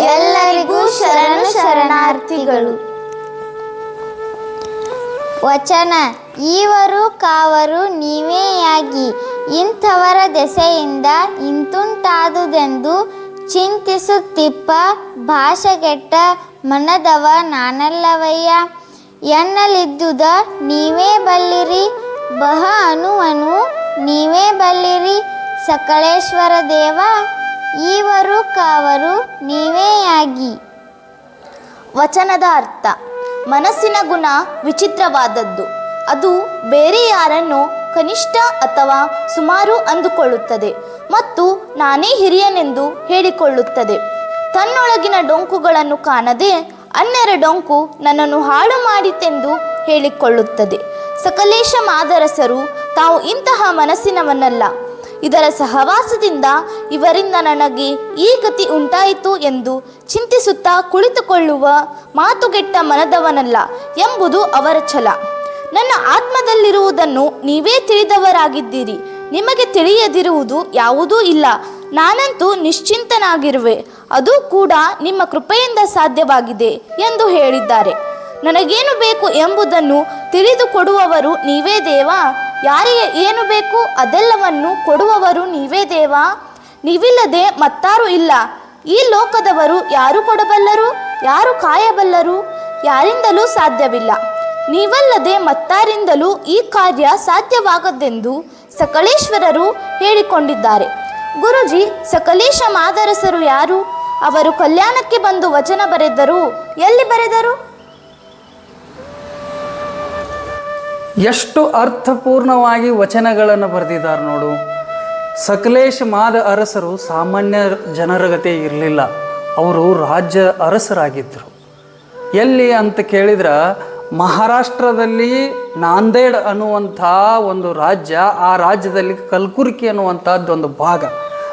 ಎಲ್ಲರಿಗೂ ಶರಣು ಶರಣಾರ್ಥಿಗಳು. ವಚನ, ಈವರು ಕಾವರು ನೀವೇಯಾಗಿ, ಇಂಥವರ ದೆಸೆಯಿಂದ ಇಂತುಂಟಾದುದೆಂದು ಚಿಂತಿಸುತ್ತಿಪ್ಪ, ಭಾಷೆಗೆಟ್ಟ ಮನದವ ನಾನಲ್ಲವಯ್ಯ. ಎನ್ನಲಿದ್ದುದ ನೀವೇ ಬಲ್ಲಿರಿ, ಬಹ ಅನುವನು ನೀವೇ ಬಲ್ಲಿರಿ, ಸಕಲೇಶ್ವರ ದೇವ. ಈವರು ಕಾವರು ನೀವೇಯಾಗಿ ವಚನದ ಅರ್ಥ, ಮನಸ್ಸಿನ ಗುಣ ವಿಚಿತ್ರವಾದದ್ದು. ಅದು ಬೇರೆ ಯಾರನ್ನು ಕನಿಷ್ಠ ಅಥವಾ ಸುಮಾರು ಅಂದುಕೊಳ್ಳುತ್ತದೆ ಮತ್ತು ನಾನೇ ಹಿರಿಯನೆಂದು ಹೇಳಿಕೊಳ್ಳುತ್ತದೆ. ತನ್ನೊಳಗಿನ ಡೊಂಕುಗಳನ್ನು ಕಾಣದೆ ಅನ್ಯರ ಡೊಂಕು ನನ್ನನ್ನು ಹಾಳು ಮಾಡಿತೆಂದು ಹೇಳಿಕೊಳ್ಳುತ್ತದೆ. ಸಕಲೇಶ ಮಾದರಸರು ತಾವು ಇಂತಹ ಮನಸ್ಸಿನವನ್ನಲ್ಲ ಇದರ ಸಹವಾಸದಿಂದ ಇವರಿಂದ ನನಗೆ ಈ ಗತಿ ಉಂಟಾಯಿತು ಎಂದು ಚಿಂತಿಸುತ್ತಾ ಕುಳಿತುಕೊಳ್ಳುವ ಮಾತುಗೆಟ್ಟ ಮನದವನಲ್ಲ ಎಂಬುದು ಅವರ ಛಲ. ನನ್ನ ಆತ್ಮದಲ್ಲಿರುವುದನ್ನು ನೀವೇ ತಿಳಿದವರಾಗಿದ್ದೀರಿ. ನಿಮಗೆ ತಿಳಿಯದಿರುವುದು ಯಾವುದೂ ಇಲ್ಲ. ನಾನಂತೂ ನಿಶ್ಚಿಂತನಾಗಿರುವೆ. ಅದು ಕೂಡ ನಿಮ್ಮ ಕೃಪೆಯಿಂದ ಸಾಧ್ಯವಾಗಿದೆ ಎಂದು ಹೇಳಿದ್ದಾರೆ. ನನಗೇನು ಬೇಕು ಎಂಬುದನ್ನು ತಿಳಿದುಕೊಡುವವರು ನೀವೇ ದೇವಾ. ಯಾರಿಗೆ ಏನು ಬೇಕು ಅದೆಲ್ಲವನ್ನು ಕೊಡುವವರು ನೀವೇ ದೇವಾ. ನೀವಿಲ್ಲದೆ ಮತ್ತಾರು ಇಲ್ಲ. ಈ ಲೋಕದವರು ಯಾರು ಕೊಡಬಲ್ಲರು? ಯಾರು ಕಾಯಬಲ್ಲರು? ಯಾರಿಂದಲೂ ಸಾಧ್ಯವಿಲ್ಲ. ನೀವಲ್ಲದೆ ಮತ್ತಾರಿಂದಲೂ ಈ ಕಾರ್ಯ ಸಾಧ್ಯವಾಗದೆಂದು ಸಕಲೇಶ್ವರರು ಹೇಳಿಕೊಂಡಿದ್ದಾರೆ. ಗುರುಜಿ, ಸಕಲೇಶ ಮಾದರಸರು ಯಾರು? ಅವರು ಕಲ್ಯಾಣಕ್ಕೆ ಬಂದು ವಚನ ಬರೆದರು. ಎಲ್ಲಿ ಬರೆದರು? ಎಷ್ಟು ಅರ್ಥಪೂರ್ಣವಾಗಿ ವಚನಗಳನ್ನು ಬರೆದಿದ್ದಾರೆ ನೋಡು. ಸಕಲೇಶ್ ಮಾದ ಅರಸರು ಸಾಮಾನ್ಯ ಜನರ ಗತೆ ಇರಲಿಲ್ಲ. ಅವರು ರಾಜ್ಯ ಅರಸರಾಗಿದ್ದರು. ಎಲ್ಲಿ ಅಂತ ಕೇಳಿದ್ರೆ, ಮಹಾರಾಷ್ಟ್ರದಲ್ಲಿ ನಾಂದೇಡ್ ಅನ್ನುವಂಥ ಒಂದು ರಾಜ್ಯ, ಆ ರಾಜ್ಯದಲ್ಲಿ ಕಲ್ಕುರ್ಕಿ ಅನ್ನುವಂಥದ್ದೊಂದು ಭಾಗ.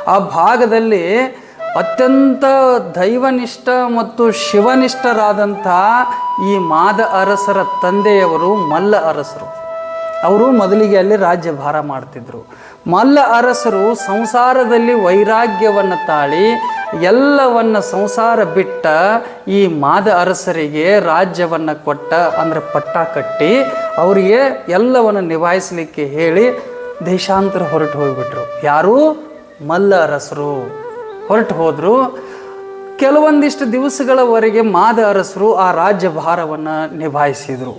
ಆ ಭಾಗದಲ್ಲಿ ಅತ್ಯಂತ ದೈವನಿಷ್ಠ ಮತ್ತು ಶಿವನಿಷ್ಠರಾದಂಥ ಈ ಮಾದ ಅರಸರ ತಂದೆಯವರು ಮಲ್ಲ ಅರಸರು. ಅವರು ಮೊದಲಿಗೆ ಅಲ್ಲಿ ರಾಜ್ಯಭಾರ ಮಾಡ್ತಿದ್ರು. ಮಲ್ಲ ಅರಸರು ಸಂಸಾರದಲ್ಲಿ ವೈರಾಗ್ಯವನ್ನು ತಾಳಿ ಎಲ್ಲವನ್ನ ಸಂಸಾರ ಬಿಟ್ಟ ಈ ಮಾದ ಅರಸರಿಗೆ ರಾಜ್ಯವನ್ನು ಕೊಟ್ಟ, ಅಂದರೆ ಪಟ್ಟ ಕಟ್ಟಿ ಅವರಿಗೆ ಎಲ್ಲವನ್ನು ನಿಭಾಯಿಸಲಿಕ್ಕೆ ಹೇಳಿ ದೇಶಾಂತರ ಹೊರಟು ಹೋಗಿಬಿಟ್ರು. ಯಾರು? ಮಲ್ಲ ಅರಸರು. ಹೊರಟು ಹೋದರು. ಕೆಲವೊಂದಿಷ್ಟು ದಿವಸಗಳವರೆಗೆ ಮಾದ ಅರಸರು ಆ ರಾಜ್ಯ ಭಾರವನ್ನು ನಿಭಾಯಿಸಿದರು.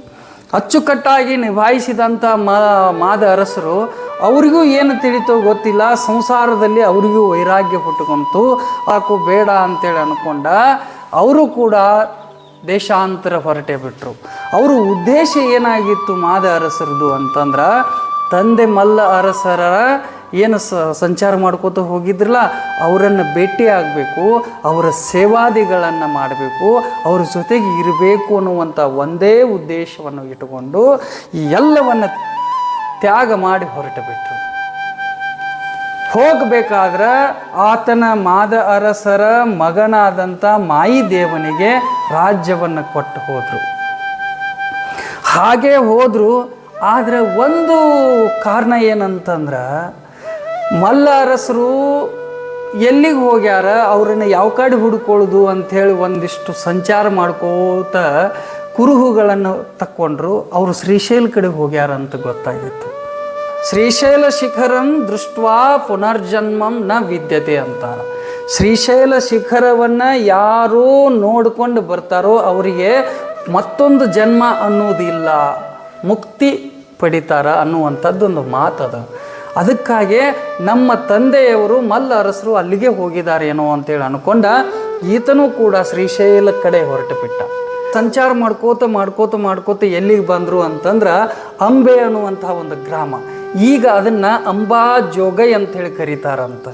ಅಚ್ಚುಕಟ್ಟಾಗಿ ನಿಭಾಯಿಸಿದಂಥ ಮಾದ ಅರಸರು ಅವರಿಗೂ ಏನು ತಿಳಿತೋ ಗೊತ್ತಿಲ್ಲ. ಸಂಸಾರದಲ್ಲಿ ಅವರಿಗೂ ವೈರಾಗ್ಯ ಹುಟ್ಟುಕೊಂತು ಆಕು ಬೇಡ ಅಂತೇಳಿ ಅಂದ್ಕೊಂಡ ಅವರು ಕೂಡ ದೇಶಾಂತರ ಹೊರಟೆ ಬಿಟ್ಟರು ಅವರು ಉದ್ದೇಶ ಏನಾಗಿತ್ತು ಮಾದ ಅರಸರದು ಅಂತಂದ್ರೆ, ತಂದೆ ಮಲ್ಲ ಅರಸರ ಏನು ಸಂಚಾರ ಮಾಡ್ಕೋತ ಹೋಗಿದ್ರಲ್ಲ, ಅವರನ್ನು ಭೇಟಿ ಆಗಬೇಕು, ಅವರ ಸೇವಾದಿಗಳನ್ನು ಮಾಡಬೇಕು, ಅವ್ರ ಜೊತೆಗೆ ಇರಬೇಕು ಅನ್ನುವಂಥ ಒಂದೇ ಉದ್ದೇಶವನ್ನು ಇಟ್ಟುಕೊಂಡು ಈ ಎಲ್ಲವನ್ನು ತ್ಯಾಗ ಮಾಡಿ ಹೊರಟುಬಿಟ್ರು. ಹೋಗಬೇಕಾದ್ರೆ ಆತನ ಮಾದ ಅರಸರ ಮಗನಾದಂಥ ಮಾಯಿ ದೇವನಿಗೆ ರಾಜ್ಯವನ್ನು ಕೊಟ್ಟು ಹೋದರು. ಹಾಗೆ ಹೋದರು, ಆದರೆ ಒಂದು ಕಾರಣ ಏನಂತಂದ್ರೆ ಮಲ್ಲ ಅರಸರು ಎಲ್ಲಿಗೆ ಹೋಗ್ಯಾರ? ಅವ್ರನ್ನ ಯಾವ ಕಡೆ ಹುಡ್ಕೊಳ್ಳೋದು ಅಂಥೇಳಿ ಒಂದಿಷ್ಟು ಸಂಚಾರ ಮಾಡ್ಕೋತ ಕುರುಹುಗಳನ್ನು ತಕ್ಕೊಂಡ್ರು. ಅವರು ಶ್ರೀಶೈಲ ಕಡೆ ಹೋಗ್ಯಾರ ಅಂತ ಗೊತ್ತಾಗಿತ್ತು. ಶ್ರೀಶೈಲ ಶಿಖರಂ ದೃಷ್ಟ್ವಾ ಪುನರ್ಜನ್ಮಂ ನ ವಿದ್ಯತೆ ಅಂತಾರೆ. ಶ್ರೀಶೈಲ ಶಿಖರವನ್ನು ಯಾರು ನೋಡಿಕೊಂಡು ಬರ್ತಾರೋ ಅವರಿಗೆ ಮತ್ತೊಂದು ಜನ್ಮ ಅನ್ನೋದಿಲ್ಲ ಮುಕ್ತಿ ಪಡಿತಾರ ಅನ್ನುವಂಥದ್ದೊಂದು ಮಾತದ. ಅದಕ್ಕಾಗಿ ನಮ್ಮ ತಂದೆಯವರು ಮಲ್ಲ ಅರಸರು ಅಲ್ಲಿಗೆ ಹೋಗಿದ್ದಾರೇನೋ ಅಂತೇಳಿ ಅನ್ಕೊಂಡ ಈತನೂ ಕೂಡ ಶ್ರೀಶೈಲ ಕಡೆ ಹೊರಟು ಬಿಟ್ಟ ಸಂಚಾರ ಮಾಡ್ಕೋತ ಮಾಡ್ಕೋತ ಮಾಡ್ಕೋತ ಎಲ್ಲಿಗೆ ಬಂದರು ಅಂತಂದ್ರೆ ಅಂಬೆ ಅನ್ನುವಂಥ ಒಂದು ಗ್ರಾಮ. ಈಗ ಅದನ್ನು ಅಂಬಾ ಜೋಗೈ ಅಂತೇಳಿ ಕರೀತಾರಂತ.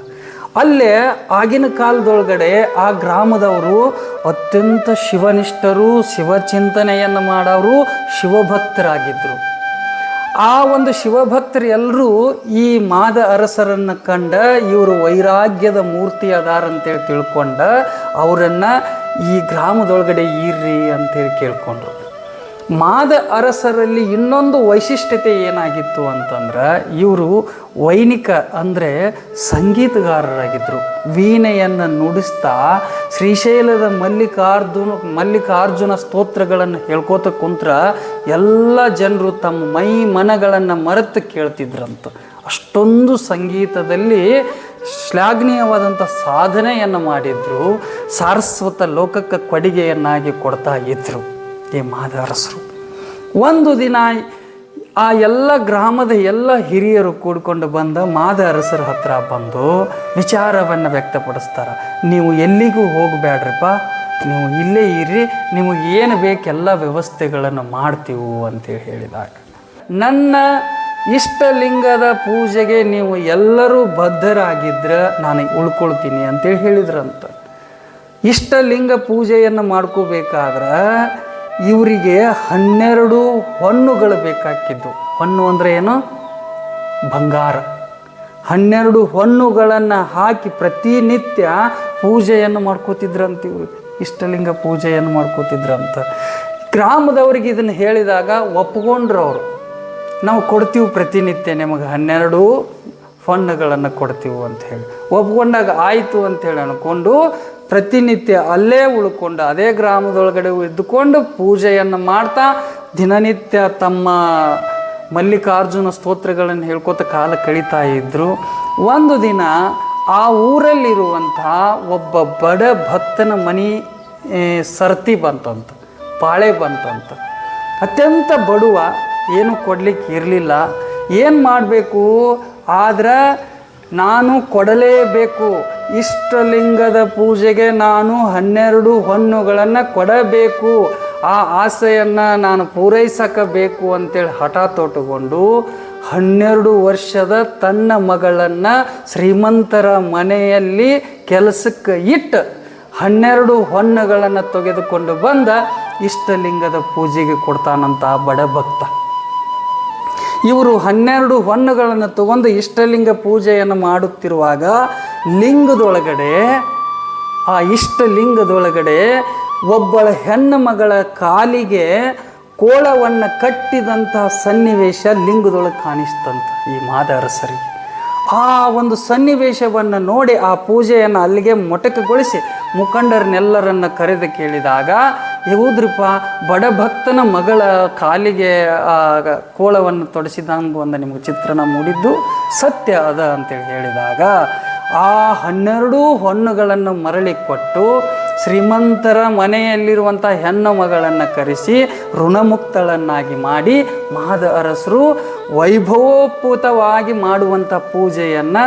ಅಲ್ಲೇ ಆಗಿನ ಕಾಲದೊಳಗಡೆ ಆ ಗ್ರಾಮದವರು ಅತ್ಯಂತ ಶಿವನಿಷ್ಠರು, ಶಿವಚಿಂತನೆಯನ್ನು ಮಾಡೋರು ಶಿವಭಕ್ತರಾಗಿದ್ದರು ಆ ಒಂದು ಶಿವಭಕ್ತರು ಎಲ್ಲರೂ ಈ ಮಾದ ಅರಸರನ್ನು ಕಂಡ ಇವರು ವೈರಾಗ್ಯದ ಮೂರ್ತಿ ಅದಾರಂತೇಳಿ ತಿಳ್ಕೊಂಡ ಅವರನ್ನು ಈ ಗ್ರಾಮದೊಳಗಡೆ ಈರ್ರಿ ಅಂತೇಳಿ ಕೇಳ್ಕೊಂಡ್ರು. ಮಾದ ಅರಸರಲ್ಲಿ ಇನ್ನೊಂದು ವೈಶಿಷ್ಟ್ಯತೆ ಏನಾಗಿತ್ತು ಅಂತಂದ್ರೆ ಇವರು ವೈನಿಕ ಅಂದರೆ ಸಂಗೀತಗಾರರಾಗಿದ್ದರು ವೀಣೆಯನ್ನು ನುಡಿಸ್ತಾ ಶ್ರೀಶೈಲದ ಮಲ್ಲಿಕಾರ್ಜುನ ಮಲ್ಲಿಕಾರ್ಜುನ ಸ್ತೋತ್ರಗಳನ್ನು ಹೇಳ್ಕೋತ ಕುಂತ್ರ ಎಲ್ಲ ಜನರು ತಮ್ಮ ಮೈ ಮನಗಳನ್ನು ಮರೆತು ಕೇಳ್ತಿದ್ರಂತ. ಅಷ್ಟೊಂದು ಸಂಗೀತದಲ್ಲಿ ಶ್ಲಾಘನೀಯವಾದಂಥ ಸಾಧನೆಯನ್ನು ಮಾಡಿದ್ರು, ಸಾರಸ್ವತ ಲೋಕಕ್ಕೆ ಕೊಡುಗೆಯನ್ನಾಗಿ ಕೊಡ್ತಾ ಇದ್ರು. ಈ ಮಾದರಸರು ಒಂದು ದಿನ ಆ ಎಲ್ಲ ಗ್ರಾಮದ ಎಲ್ಲ ಹಿರಿಯರು ಕೂಡ್ಕೊಂಡು ಬಂದ ಮಾದ ಅರಸರ ಹತ್ರ ಬಂದು ವಿಚಾರವನ್ನು ವ್ಯಕ್ತಪಡಿಸ್ತಾರೆ. ನೀವು ಎಲ್ಲಿಗೂ ಹೋಗಬೇಡ್ರಪ್ಪ, ನೀವು ಇಲ್ಲೇ ಇರ್ರಿ, ನಿಮಗೆ ಏನು ಬೇಕೆಲ್ಲ ವ್ಯವಸ್ಥೆಗಳನ್ನು ಮಾಡ್ತೀವು ಅಂತೇಳಿ ಹೇಳಿದಾಗ. ನನ್ನ ಇಷ್ಟಲಿಂಗದ ಪೂಜೆಗೆ ನೀವು ಎಲ್ಲರೂ ಬದ್ಧರಾಗಿದ್ದರೆ ನಾನು ಉಳ್ಕೊಳ್ತೀನಿ ಅಂತೇಳಿ ಹೇಳಿದ್ರಂತ. ಇಷ್ಟಲಿಂಗ ಪೂಜೆಯನ್ನು ಮಾಡ್ಕೋಬೇಕಾದ್ರೆ ಇವರಿಗೆ ಹನ್ನೆರಡು ಹೊನ್ನುಗಳು ಬೇಕಾಗಿದ್ದು ಹೊನ್ನು ಅಂದರೆ ಏನು? ಬಂಗಾರ. ಹನ್ನೆರಡು ಹೊನ್ನುಗಳನ್ನು ಹಾಕಿ ಪ್ರತಿನಿತ್ಯ ಪೂಜೆಯನ್ನು ಮಾಡ್ಕೋತಿದ್ರಂತ ಇವರು. ಇಷ್ಟಲಿಂಗ ಪೂಜೆಯನ್ನು ಮಾಡ್ಕೋತಿದ್ರಂತ. ಗ್ರಾಮದವ್ರಿಗೆ ಇದನ್ನು ಹೇಳಿದಾಗ ಒಪ್ಕೊಂಡ್ರು ಅವರು. ನಾವು ಕೊಡ್ತೀವಿ ಪ್ರತಿನಿತ್ಯ ನಿಮಗೆ ಹನ್ನೆರಡು ಫಂಡ್ಗಳನ್ನು ಕೊಡ್ತೀವಿ ಅಂತ ಹೇಳಿ. ಒಪ್ಕೊಂಡಾಗ ಆಯಿತು ಅಂತೇಳಿ ಅನ್ಕೊಂಡು ಪ್ರತಿನಿತ್ಯ ಅಲ್ಲೇ ಉಳ್ಕೊಂಡು, ಅದೇ ಗ್ರಾಮದೊಳಗಡೆ ಇದ್ದುಕೊಂಡು ಪೂಜೆಯನ್ನು ಮಾಡ್ತಾ ದಿನನಿತ್ಯ ತಮ್ಮ ಮಲ್ಲಿಕಾರ್ಜುನ ಸ್ತೋತ್ರಗಳನ್ನು ಹೇಳ್ಕೊತ ಕಾಲ ಕಳೀತಾ ಇದ್ದರು ಒಂದು ದಿನ ಆ ಊರಲ್ಲಿರುವಂತಹ ಒಬ್ಬ ಬಡ ಭಕ್ತನ ಮನೆ ಸರ್ತಿ ಬಂತಂತ, ಪಾಳೆ ಬಂತಂತ. ಅತ್ಯಂತ ಬಡವ ಏನು ಕೊಡ್ಲಿಕ್ಕೆ ಇರಲಿಲ್ಲ. ಏನು ಮಾಡಬೇಕು? ಆದ್ರೆ ನಾನು ಕೊಡಲೇಬೇಕು. ಇಷ್ಟಲಿಂಗದ ಪೂಜೆಗೆ ನಾನು ಹನ್ನೆರಡು ಹೊನ್ನುಗಳನ್ನು ಕೊಡಬೇಕು. ಆ ಆಸೆಯನ್ನು ನಾನು ಪೂರೈಸಕಬೇಕು ಅಂತೇಳಿ ಹಠ ತೊಟ್ಟುಕೊಂಡು ಹನ್ನೆರಡು ವರ್ಷದ ತನ್ನ ಮಗಳನ್ನು ಶ್ರೀಮಂತರ ಮನೆಯಲ್ಲಿ ಕೆಲಸಕ್ಕೆ ಇಟ್ಟು ಹನ್ನೆರಡು ಹೊನ್ನುಗಳನ್ನು ತೆಗೆದುಕೊಂಡು ಬಂದ ಇಷ್ಟಲಿಂಗದ ಪೂಜೆಗೆ ಕೊಡ್ತಾನಂತ ಬಡ ಭಕ್ತ. ಇವರು ಹನ್ನೆರಡು ಹೊನ್ನುಗಳನ್ನು ತಗೊಂಡು ಇಷ್ಟಲಿಂಗ ಪೂಜೆಯನ್ನು ಮಾಡುತ್ತಿರುವಾಗ ಲಿಂಗದೊಳಗಡೆ, ಆ ಇಷ್ಟ ಲಿಂಗದೊಳಗಡೆ ಒಬ್ಬಳ ಹೆಣ್ಣು ಮಗಳ ಕಾಲಿಗೆ ಕೋಳವನ್ನು ಕಟ್ಟಿದಂತಹ ಸನ್ನಿವೇಶ ಲಿಂಗದೊಳಗೆ ಕಾಣಿಸ್ತಂತ ಈ ಮಾದಾರಸರಿಗೆ. ಆ ಒಂದು ಸನ್ನಿವೇಶವನ್ನು ನೋಡಿ ಆ ಪೂಜೆಯನ್ನು ಅಲ್ಲಿಗೆ ಮೊಟಕಗೊಳಿಸಿ ಮುಖಂಡರನ್ನೆಲ್ಲರನ್ನ ಕರೆದು ಕೇಳಿದಾಗ ಹೌದ್ರಪ್ಪ ಬಡ ಭಕ್ತನ ಮಗಳ ಕಾಲಿಗೆ ಕೋಳವನ್ನು ತೊಡಸಿದಂಗೆ ಒಂದು ನಿಮಗೆ ಚಿತ್ರಣ ಮೂಡಿದ್ದು ಸತ್ಯ ಅದ ಅಂತೇಳಿ ಹೇಳಿದಾಗ ಆ ಹನ್ನೆರಡು ಹೊನ್ನುಗಳನ್ನು ಮರಳಿ ಕೊಟ್ಟು ಶ್ರೀಮಂತರ ಮನೆಯಲ್ಲಿರುವಂಥ ಹೆಣ್ಣು ಮಗಳನ್ನು ಕರೆಸಿ ಋಣಮುಕ್ತಳನ್ನಾಗಿ ಮಾಡಿ ಮಹದ ಅರಸರು ವೈಭವೋಪೂತವಾಗಿ ಮಾಡುವಂಥ ಪೂಜೆಯನ್ನು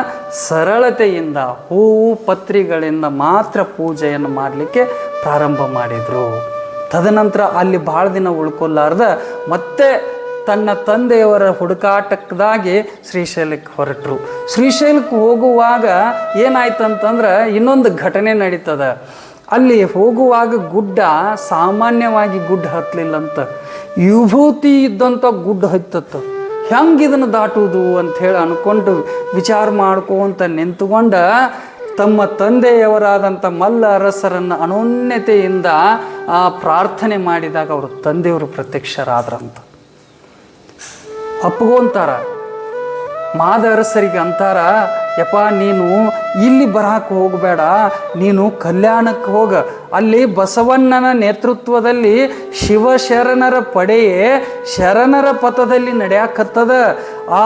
ಸರಳತೆಯಿಂದ ಹೂವು ಪತ್ರಿಗಳಿಂದ ಮಾತ್ರ ಪೂಜೆಯನ್ನು ಮಾಡಲಿಕ್ಕೆ ಪ್ರಾರಂಭ ಮಾಡಿದರು. ತದನಂತರ ಅಲ್ಲಿ ಭಾಳ ದಿನ ಉಳ್ಕೊಲಾರ್ದ ಮತ್ತೆ ತನ್ನ ತಂದೆಯವರ ಹುಡುಕಾಟಕ್ಕಾಗಿ ಶ್ರೀಶೈಲಕ್ಕೆ ಹೊರಟರು. ಶ್ರೀಶೈಲಕ್ಕೆ ಹೋಗುವಾಗ ಏನಾಯ್ತು ಅಂತಂದ್ರೆ ಇನ್ನೊಂದು ಘಟನೆ ನಡೀತದ. ಅಲ್ಲಿ ಹೋಗುವಾಗ ಗುಡ್ಡ ಸಾಮಾನ್ಯವಾಗಿ ಗುಡ್ಡ ಹತ್ತಲಿಲ್ಲಂತ. ವಿಭೂತಿ ಇದ್ದಂಥ ಗುಡ್ಡ ಹತ್ತತ್ತು. ಹೆಂಗೆ ಇದನ್ನು ದಾಟುವುದು ಅಂತ ಹೇಳಿ ಅನ್ಕೊಂಡು ವಿಚಾರ ಮಾಡ್ಕೊಂತ ನಿಂತುಕೊಂಡ ತಮ್ಮ ತಂದೆಯವರಾದಂಥ ಮಲ್ಲ ಅರಸರನ್ನು ಅನೋನ್ಯತೆಯಿಂದ ಆ ಪ್ರಾರ್ಥನೆ ಮಾಡಿದಾಗ ಅವರು ತಂದೆಯವರು ಪ್ರತ್ಯಕ್ಷರಾದ್ರಂತ. ಅಪ್ಕೊಂತಾರ ಮಾದ ಅರಸರಿಗೆ ಅಂತಾರ, ಯಪ್ಪ ನೀನು ಇಲ್ಲಿ ಬರಕ್ಕೆ ಹೋಗಬೇಡ, ನೀನು ಕಲ್ಯಾಣಕ್ಕೆ ಹೋಗ. ಅಲ್ಲಿ ಬಸವಣ್ಣನ ನೇತೃತ್ವದಲ್ಲಿ ಶಿವಶರಣರ ಪಡೆಯೇ ಶರಣರ ಪಥದಲ್ಲಿ ನಡೆಯಾಕತ್ತದ. ಆ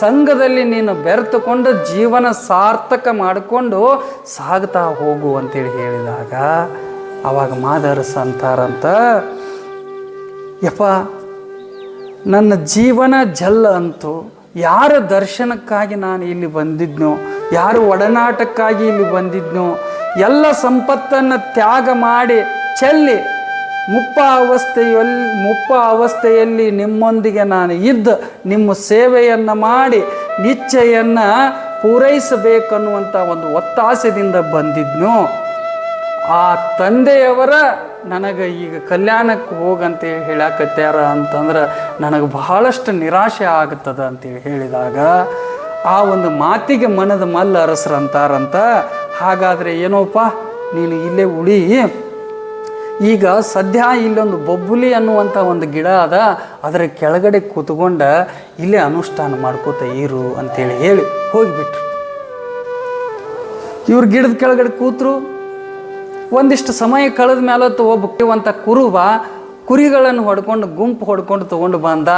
ಸಂಘದಲ್ಲಿ ನೀನು ಬೆರೆತುಕೊಂಡು ಜೀವನ ಸಾರ್ಥಕ ಮಾಡಿಕೊಂಡು ಸಾಗ್ತಾ ಹೋಗು ಅಂತೇಳಿ ಹೇಳಿದಾಗ, ಅವಾಗ ಮಾದರಸ ಅಂತಾರಂತ. ಯಪ್ಪ ನನ್ನ ಜೀವನ ಜಲ್ಲ ಅಂತು ಯಾರ ದರ್ಶನಕ್ಕಾಗಿ ನಾನು ಇಲ್ಲಿ ಬಂದಿದ್ನೋ, ಯಾರು ಒಡನಾಟಕ್ಕಾಗಿ ಇಲ್ಲಿ ಬಂದಿದ್ನೋ, ಎಲ್ಲ ಸಂಪತ್ತನ್ನು ತ್ಯಾಗ ಮಾಡಿ ಚೆಲ್ಲಿ ಮುಪ್ಪ ಅವಸ್ಥೆಯಲ್ಲಿ ಮುಪ್ಪ ಅವಸ್ಥೆಯಲ್ಲಿ ನಿಮ್ಮೊಂದಿಗೆ ನಾನು ಇದ್ದು ನಿಮ್ಮ ಸೇವೆಯನ್ನು ಮಾಡಿ ನಿಚ್ಚೆಯನ್ನು ಪೂರೈಸಬೇಕನ್ನುವಂಥ ಒಂದು ಒತ್ತಾಸೆದಿಂದ ಬಂದಿದ್ನು, ಆ ತಂದೆಯವರ ನನಗೆ ಈಗ ಕಲ್ಯಾಣಕ್ಕೆ ಹೋಗಂತೇಳಿ ಹೇಳಕತ್ಯಾರ ಅಂತಂದ್ರೆ ನನಗೆ ಬಹಳಷ್ಟು ನಿರಾಶೆ ಆಗುತ್ತದ ಅಂತೇಳಿ ಹೇಳಿದಾಗ ಆ ಒಂದು ಮಾತಿಗೆ ಮನದ ಮಲ್ಲ ಅರಸ್ರಂತಾರಂತ ಹಾಗಾದರೆ ಏನೋಪ್ಪ, ನೀನು ಇಲ್ಲೇ ಉಳಿ ಈಗ ಸದ್ಯ ಇಲ್ಲೊಂದು ಬೊಬ್ಬುಲಿ ಅನ್ನುವಂಥ ಒಂದು ಗಿಡ ಅದ, ಅದರ ಕೆಳಗಡೆ ಕೂತ್ಕೊಂಡ ಇಲ್ಲೇ ಅನುಷ್ಠಾನ ಮಾಡ್ಕೋತ ಇರು ಅಂತೇಳಿ ಹೇಳಿ ಹೋಗಿಬಿಟ್ರು. ಇವ್ರು ಗಿಡದ ಕೆಳಗಡೆ ಕೂತ್ರು ಒಂದಿಷ್ಟು ಸಮಯ ಕಳೆದ ಮೇಲೆ ಒಬ್ಬ ಕುರುಬ ಕುರಿಗಳನ್ನು ಹೊಡ್ಕೊಂಡು ಗುಂಪು ಹೊಡ್ಕೊಂಡು ತೊಗೊಂಡು ಬಂದ.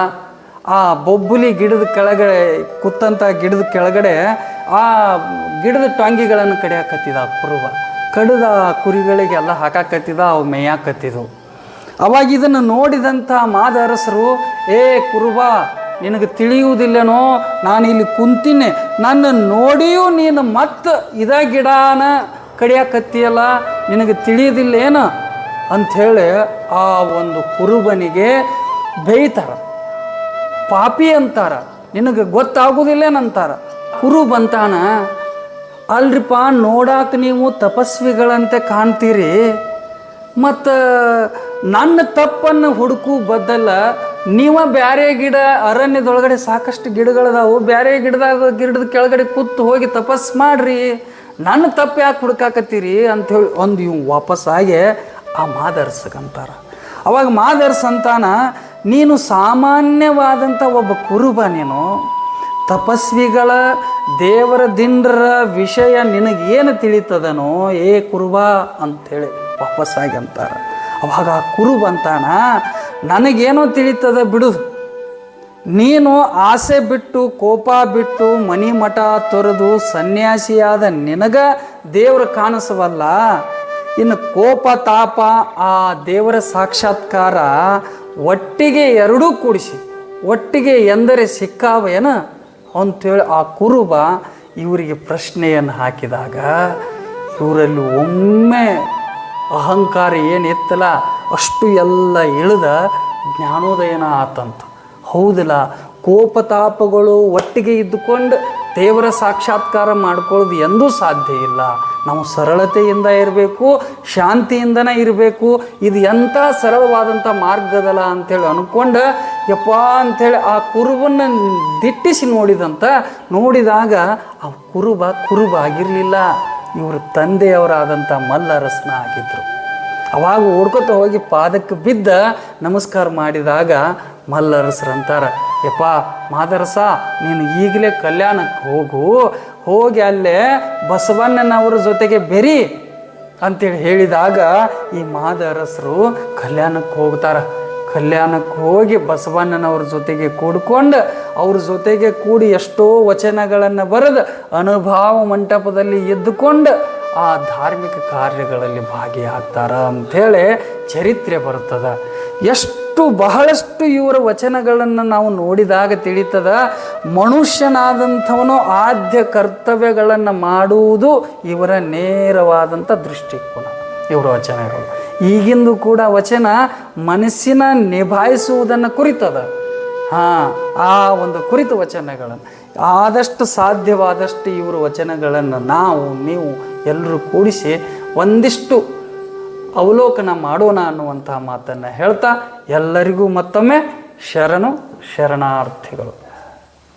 ಆ ಬೊಬ್ಬುಲಿ ಗಿಡದ ಕೆಳಗಡೆ ಕುತ್ತಂಥ ಗಿಡದ ಕೆಳಗಡೆ ಆ ಗಿಡದ ಟಾಂಗಿಗಳನ್ನು ಕಡಿಯಾಕತ್ತಿದ ಆ ಕುರುಬ. ಕಡಿದ ಕುರಿಗಳಿಗೆಲ್ಲ ಹಾಕಾಕತ್ತಿದ, ಅವು ಮೇಯಾಕತ್ತಿದವು. ಅವಾಗ ಇದನ್ನು ನೋಡಿದಂಥ ಮಾದರಸರು, ಏ ಕುರುಬ, ನಿನಗೆ ತಿಳಿಯುವುದಿಲ್ಲನೋ ನಾನು ಇಲ್ಲಿ ಕುಂತೀನಿ ನನ್ನ ನೋಡಿಯೂ ನೀನು ಮತ್ತೆ ಇದ ಗಿಡನ ಕಡಿಯಾಕತ್ತಿಯಲ್ಲ ನಿನಗೆ ತಿಳಿಯೋದಿಲ್ಲೇನು ಅಂಥೇಳಿ ಆ ಒಂದು ಕುರುಬನಿಗೆ ಬೇಯ್ತಾರ. ಪಾಪಿ ಅಂತಾರ. ನಿನಗೆ ಗೊತ್ತಾಗುವುದಿಲ್ಲೇನಂತಾರ ಕುರುಬಂತಾನ ಅಲ್ರಿಪ್ಪ ನೋಡಾಕ ನೀವು ತಪಸ್ವಿಗಳಂತೆ ಕಾಣ್ತೀರಿ. ಮತ್ತು ನನ್ನ ತಪ್ಪನ್ನು ಹುಡುಕು ಬದ್ದಲ್ಲ ನೀವ ಬ್ಯಾರೆ ಗಿಡ, ಅರಣ್ಯದೊಳಗಡೆ ಸಾಕಷ್ಟು ಗಿಡಗಳದಾವು. ಬ್ಯಾರೆ ಗಿಡದಾಗ ಗಿಡದ ಕೆಳಗಡೆ ಕೂತು ಹೋಗಿ ತಪಸ್ ಮಾಡ್ರಿ. ನನ್ನ ತಪ್ಪು ಯಾಕೆ ಹುಡುಕಾಕತ್ತೀರಿ ಅಂಥೇಳಿ ಒಂದು ಇವ್ ವಾಪಸ್ಸಾಗೆ ಆ ಮಾದರ್ಸಕಂತಾರ ಅವಾಗ ಮಾದರ್ಸ್ ಅಂತಾನ, ನೀನು ಸಾಮಾನ್ಯವಾದಂಥ ಒಬ್ಬ ಕುರುಬ ನೀನು. ತಪಸ್ವಿಗಳ ದೇವರ ದಿಂಡ್ರ ವಿಷಯ ನಿನಗೇನು ತಿಳಿತದನೋ, ಏ ಕುರುಬ ಅಂಥೇಳಿ ವಾಪಸ್ಸಾಗಿ ಅಂತಾರ. ಅವಾಗ ಆ ಕುರುಬ ಅಂತಾನ, ನನಗೇನೋ ತಿಳಿತದ ಬಿಡು. ನೀನು ಆಸೆ ಬಿಟ್ಟು, ಕೋಪ ಬಿಟ್ಟು ಮನಿ ಮಠ ತೊರೆದು ಸನ್ಯಾಸಿಯಾದ ನಿನಗ ದೇವರು ಕಾಣಿಸವಲ್ಲ? ಇನ್ನು ಕೋಪ, ತಾಪ ಆ ದೇವರ ಸಾಕ್ಷಾತ್ಕಾರ ಒಟ್ಟಿಗೆ ಎರಡೂ ಕೂಡಿಸಿ, ಒಟ್ಟಿಗೆ ಎಂದರೆ ಸಿಕ್ಕಾವೇನ ಅಂಥೇಳಿ ಆ ಕುರುಬ ಇವರಿಗೆ ಪ್ರಶ್ನೆಯನ್ನು ಹಾಕಿದಾಗ ಇವರಲ್ಲಿ ಒಮ್ಮೆ ಅಹಂಕಾರ ಏನಿತ್ತಲ್ಲ, ಅಷ್ಟು ಎಲ್ಲ ಇಳಿದ ಜ್ಞಾನೋದಯನ ಆತಂತ. ಹೌದಲ್ಲ. ಕೋಪತಾಪಗಳು ಒಟ್ಟಿಗೆ ಇದ್ದುಕೊಂಡು ದೇವರ ಸಾಕ್ಷಾತ್ಕಾರ ಮಾಡ್ಕೊಳ್ಳೋದು ಎಂದೂ ಸಾಧ್ಯ ಇಲ್ಲ. ನಾವು ಸರಳತೆಯಿಂದ ಇರಬೇಕು, ಶಾಂತಿಯಿಂದನೇ ಇರಬೇಕು. ಇದು ಎಂಥ ಸರಳವಾದಂಥ ಮಾರ್ಗದಲ್ಲ ಅಂಥೇಳಿ ಅಂದ್ಕೊಂಡು ಯಪ್ಪ ಅಂಥೇಳಿ ಆ ಕುರುಬನ್ನು ದಿಟ್ಟಿಸಿ ನೋಡಿದಂತ ನೋಡಿದಾಗ ಆ ಕುರುಬ ಕುರುಬ ಆಗಿರಲಿಲ್ಲ ಇವರು ತಂದೆಯವರಾದಂಥ ಮಲ್ಲರಸನ ಆಗಿದ್ದರು ಅವಾಗ ಓಡ್ಕೊತ ಹೋಗಿ ಪಾದಕ್ಕೆ ಬಿದ್ದ ನಮಸ್ಕಾರ ಮಾಡಿದಾಗ ಮಲ್ಲರಸರಂತಾರ, ಯಪ್ಪ, ಮಾದರಸ, ನೀನು ಈಗಲೇ ಕಲ್ಯಾಣಕ್ಕೆ ಹೋಗು, ಹೋಗಿ ಅಲ್ಲೇ ಬಸವಣ್ಣನವರ ಜೊತೆಗೆ ಬೆರಿ ಅಂತೇಳಿ ಹೇಳಿದಾಗ ಈ ಮಾದರಸರು ಕಲ್ಯಾಣಕ್ಕೆ ಹೋಗ್ತಾರೆ. ಕಲ್ಯಾಣಕ್ಕೆ ಹೋಗಿ ಬಸವಣ್ಣನವ್ರ ಜೊತೆಗೆ ಕೂಡ್ಕೊಂಡು ಅವ್ರ ಜೊತೆಗೆ ಕೂಡಿ ಎಷ್ಟೋ ವಚನಗಳನ್ನು ಬರೆದು ಅನುಭವ ಮಂಟಪದಲ್ಲಿ ಎದ್ದುಕೊಂಡು ಆ ಧಾರ್ಮಿಕ ಕಾರ್ಯಗಳಲ್ಲಿ ಭಾಗಿಯಾಗ್ತಾರ ಅಂಥೇಳಿ ಚರಿತ್ರೆ ಬರ್ತದ. ಎಷ್ಟು ಬಹಳಷ್ಟು ಇವರ ವಚನಗಳನ್ನು ನಾವು ನೋಡಿದಾಗ ತಿಳಿತದ, ಮನುಷ್ಯನಾದಂಥವನು ಆದ್ಯ ಕರ್ತವ್ಯಗಳನ್ನು ಮಾಡುವುದು ಇವರ ನೇರವಾದಂಥ ದೃಷ್ಟಿಕೋನ. ಇವರ ವಚನಗಳು. ಈಗಿಂದು ಕೂಡ ವಚನ ಮನಸ್ಸಿನ ನಿಭಾಯಿಸುವುದನ್ನು ಕುರಿತದ. ಹಾಂ, ಆ ಒಂದು ಕುರಿತ ವಚನಗಳನ್ನು. ಆದಷ್ಟು ಸಾಧ್ಯವಾದಷ್ಟು ಇವರ ವಚನಗಳನ್ನು ನಾವು, ನೀವು ಎಲ್ಲರೂ ಕೂಡಿಸಿ ಒಂದಿಷ್ಟು ಅವಲೋಕನ ಮಾಡೋಣ ಅನ್ನುವಂತಹ ಮಾತನ್ನು ಹೇಳ್ತಾ ಎಲ್ಲರಿಗೂ ಮತ್ತೊಮ್ಮೆ ಶರಣು ಶರಣಾರ್ಥಿಗಳು.